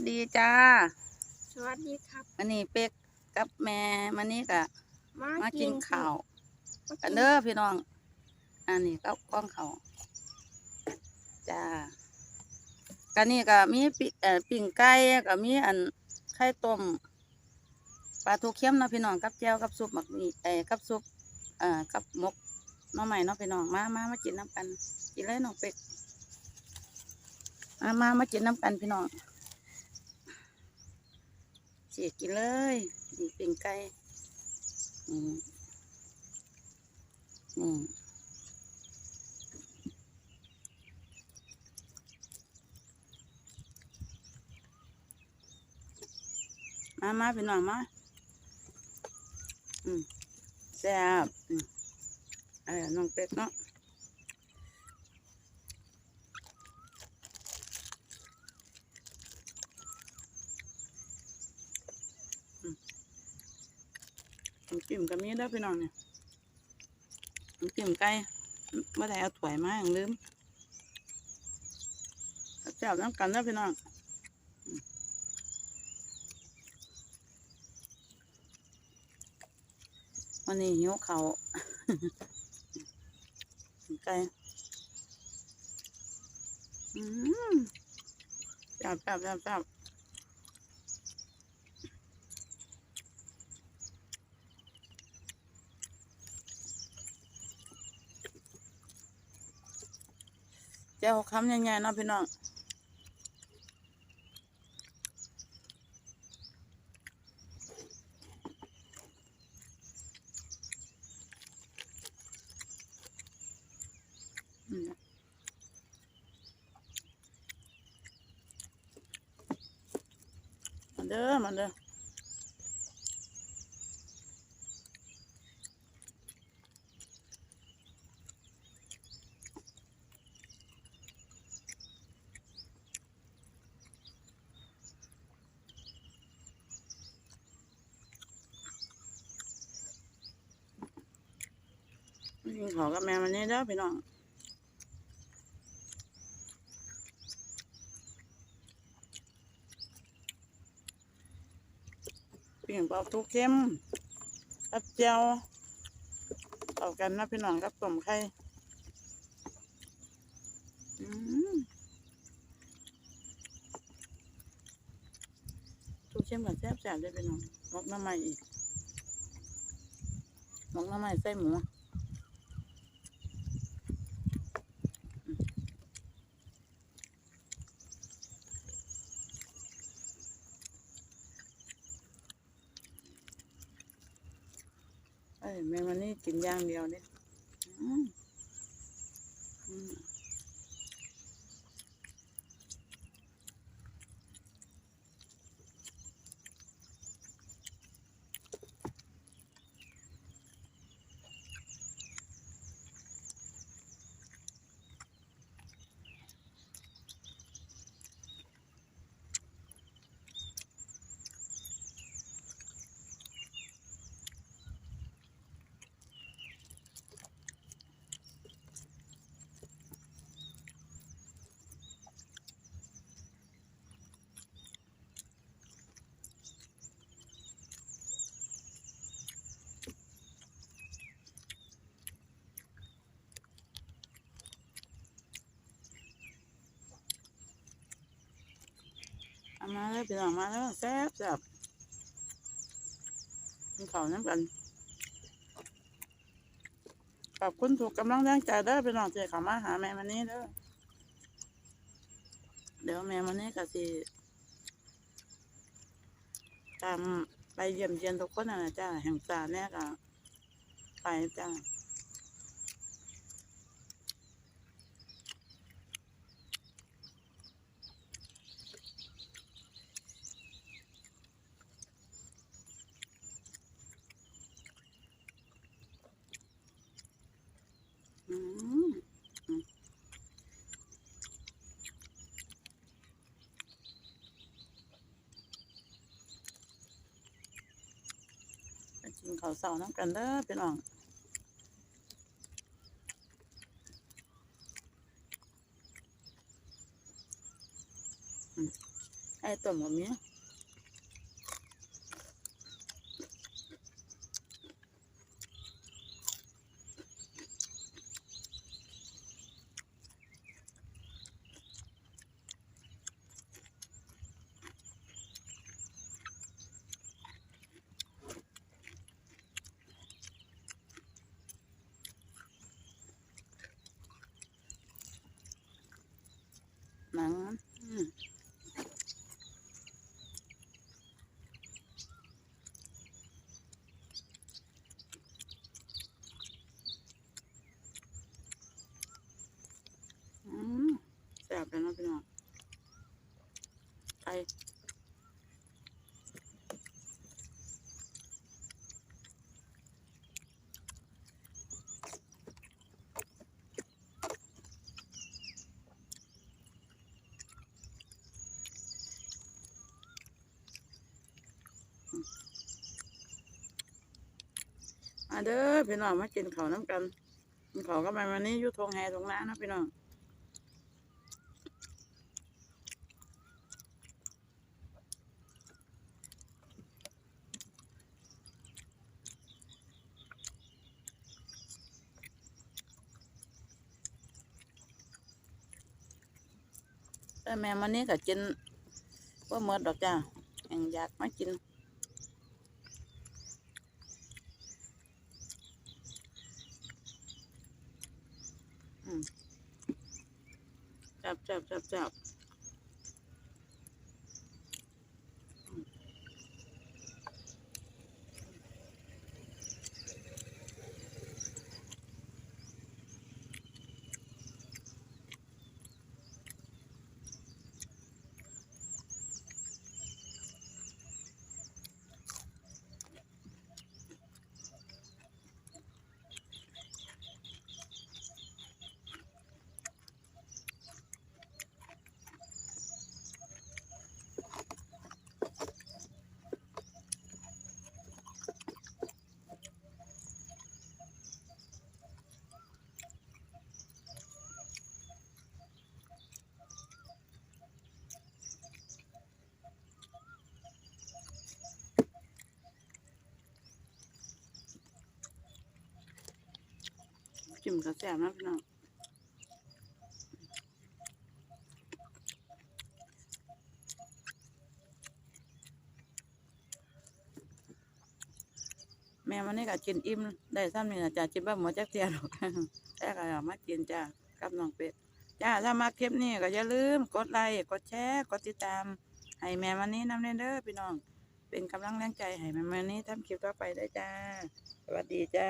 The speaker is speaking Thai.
สดีจ้า สวัสดีครับวันนี้เป็กกับแม่มันนี่กะมามากินข้าวมากันเด้อพี่น้อง อันนี้ก็กล้องเขาวจ้ากันนี่ก็มีปิเอ่อปิ่งไก่ก็มีอันไข่ต้มปลาทูเค็มเนาะพี่น้องกับแจ่วกับซุปหมักหมีเอ่อกับซุปเอ่อกับหมกหน้องใหม่เนาะพี่น้องมามามากินน้ำกันกินเลยน้องเป็กมามามากินน้ำกันพี่น้อง เสีกินเลยนี่เปิ่งไก่อืมอืมมามาพี่น้องมา อืมแซ่บอืมเออน้องเป็ดเนาะ น้ำจิ้มก็มีเด้อพี่น้องเนี่ยน้ำจิ้มไก่เมื่อไดเอาถ้วยมาอย่างลืมเอาแจ่วน้ำกันนะพี่น้องวันนี้หิวเขาไก่อืมแซ่บแซ่บแซ่บ แซ่บแจ่วคำใหญ่ๆเนาะพี่น้องอืมมาเด้อมาเด้อ ขอกับแม่มันนี่เด้อพี่น้องเปลี่ยนเปลาทุกเข้มกับเจียวเอากันนะพี่น้องกับต้มไข่ทุกเข้มกับแซ่บแซ่บได้พี่น้องหมกน้ำใหม่อีกหมกน้ำใหม่ใส่หมู เอ้ยแม่มันนี่กินอย่างเดียวเนี่ยอืมอืม มาเลยพี่น้องมาแล้วแซ่บแซ่บกินข้าวน้ำกันขอบคุณถูกกำลังแรงใจเด้อพี่น้องที่เขามาหาแม่มันนี้เด้อเดี๋ยวแม่มันนี้ก็สิตามไปเยี่ยมเยียนทุกคนนะนะจ้าแห่งสาแน่ก็ไปจ้าอืม ไป กินข้าวเสาน้ำกันเด้อพี่น้องอืมให้ข่ต้มก็มีหนังอืมอืมแซ่บเลยเนาะพี่น้องไก่ มาเด้อพี่น้องมากินข้าน้ำกันกินข้าก็มาวันนี้ยู่ทงแฮทงน้านะพี่น้องแม่มันนี้ก็กินว่าเมื่อดอกจ้ายังอยากมากิน จับจับ จิ้มกระแสบนะพี่น้องแม่มันนี่ก็กินอิ่มได้ซ้ำนี่นะจ้ากินบ้าหมดจักเทียหรอกแต่ก็เอามากินจ้ากับน้องเป็ดจ้าถ้ามาคลิปนี้ก็อย่าลืมกดไลค์กดแชร์กดติดตาม ให้แม่มันนี้นำเด้อพี่น้อง เป็นกำลังแรงใจให้แม่มันนี้ทำคลิปต่อไปได้จ้า สวัสดีจ้า